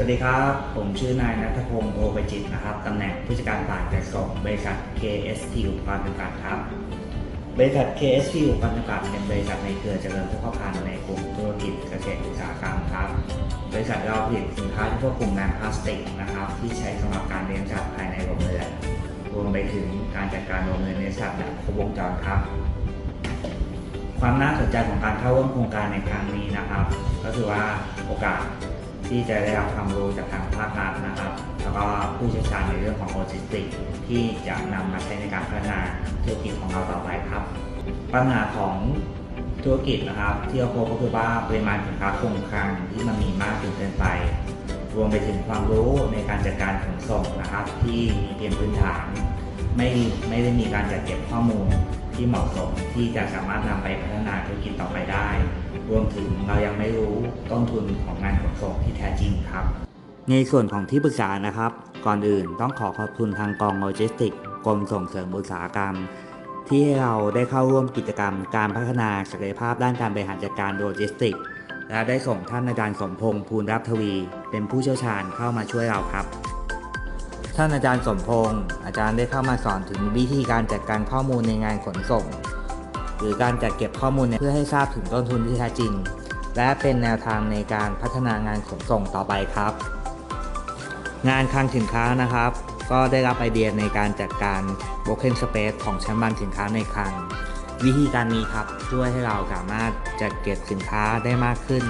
สวัสดีครับ ผมชื่อนายนัทพงศ์โอปจิตนะครับตำแหน่งผู้จัดการฝ่ายจัดส่งบริษัท KST อุปกรณ์จำกัดครับ บริษัท KST อุปกรณ์จำกัดเป็นบริษัทในเครือเจริญผู้เข้าพันในกลุ่มธุรกิจเกษตรอุตสาหกรรมครับ บริษัทเราผลิตสินค้าที่ควบคุมงานพลาสติกนะครับที่ใช้สำหรับการเลี้ยงสัตว์ภายในโรงเรือนรวมไปถึงการจัดการโรงเรือนเลี้ยงสัตว์แบบครบวงจรครับความน่าสนใจของการเข้าร่วมโครงการในครั้งนี้นะครับ ก็คือว่าโอกาส ที่จะได้รับความรู้จากทางภาครัฐนะครับ แล้วก็ผู้เชี่ยวชาญในเรื่องของโลจิสติกที่จะนำมาใช้ในการพัฒนาธุรกิจของเราต่อไปครับ ปัญหาของธุรกิจนะครับ ที่เราพบก็คือว่าปริมาณสินค้าคงคลังที่มันมีมากจนเกินไป รวมไปถึงความรู้ในการจัดการขนส่งนะครับ ที่มีเพียงพื้นฐาน ไม่ไม่ได้มีการจัดเก็บข้อมูลที่เหมาะสมที่จะสามารถนำไปพัฒนาธุรกิจต่อไปได้ รวมถึงเรายังไม่รู้ต้นทุนของงานขนส่งที่แท้จริงครับ ในส่วนของที่ปรึกษานะครับ ก่อนอื่นต้องขอขอบคุณทางกองโลจิสติกส์กรมส่งเสริมอุตสาหกรรม ที่ให้เราได้เข้าร่วมกิจกรรม การพัฒนาศักยภาพด้านการบริหารจัดการโลจิสติกส์และได้ส่งท่านอาจารย์สมพงษ์ภูลรับทวี เป็นผู้เชี่ยวชาญเข้ามาช่วยเราครับ ท่านอาจารย์สมพงศ์อาจารย์ได้เข้ามาสอนถึงวิธีการจัดการข้อมูลในงานขนส่ง หรือการจัดเก็บข้อมูลเพื่อให้ทราบถึงต้นทุนที่แท้จริง และเป็นแนวทางในการพัฒนางานขนส่งต่อไปครับ งานคลังสินค้านะครับ ก็ได้รับไอเดียในการจัดการ Broken Space ของชั้นวางสินค้าในคลัง วิธีการนี้ครับช่วยให้เราสามารถจัดเก็บสินค้าได้มากขึ้น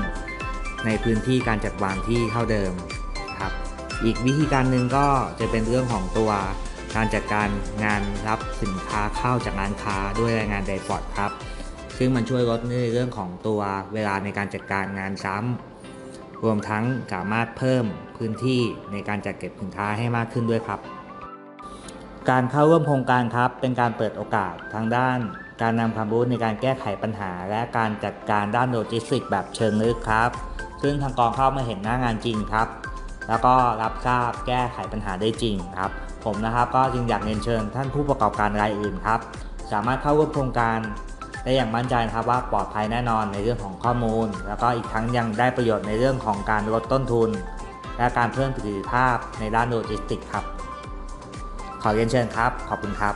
ในพื้นที่การจัดวางที่เท่าเดิมครับ อีกวิธีการหนึ่งก็จะเป็นเรื่องของตัวการจัดการงานรับสินค้าเข้าจากร้านค้าด้วยรายงานไดฟอร์ดครับ ซึ่งมันช่วยลดในเรื่องของตัวเวลาในการจัดการงานซ้ำรวมทั้งสามารถเพิ่มพื้นที่ในการจัดเก็บสินค้าให้มากขึ้นด้วยครับ การเข้าร่วมโครงการครับ เป็นการเปิดโอกาสทางด้าน การนำความรู้ในการแก้ไขปัญหา และการจัดการด้านโลจิสติกส์แบบเชิงลึกครับ ซึ่งทางกองเข้ามาเห็นหน้างานจริงครับ แล้วก็รับทราบแก้ไขปัญหาได้จริงครับ ผมนะครับก็จึงอยากเรียนเชิญท่านผู้ประกอบการรายอื่นครับ สามารถเข้าร่วมโครงการได้อย่างมั่นใจครับว่าปลอดภัยแน่นอนในเรื่องของข้อมูล แล้วก็อีกทั้งยังได้ประโยชน์ในเรื่องของการลดต้นทุน และการเพิ่มประสิทธิภาพในด้านโลจิสติกส์ครับ ขอเรียนเชิญครับ ขอบคุณครับ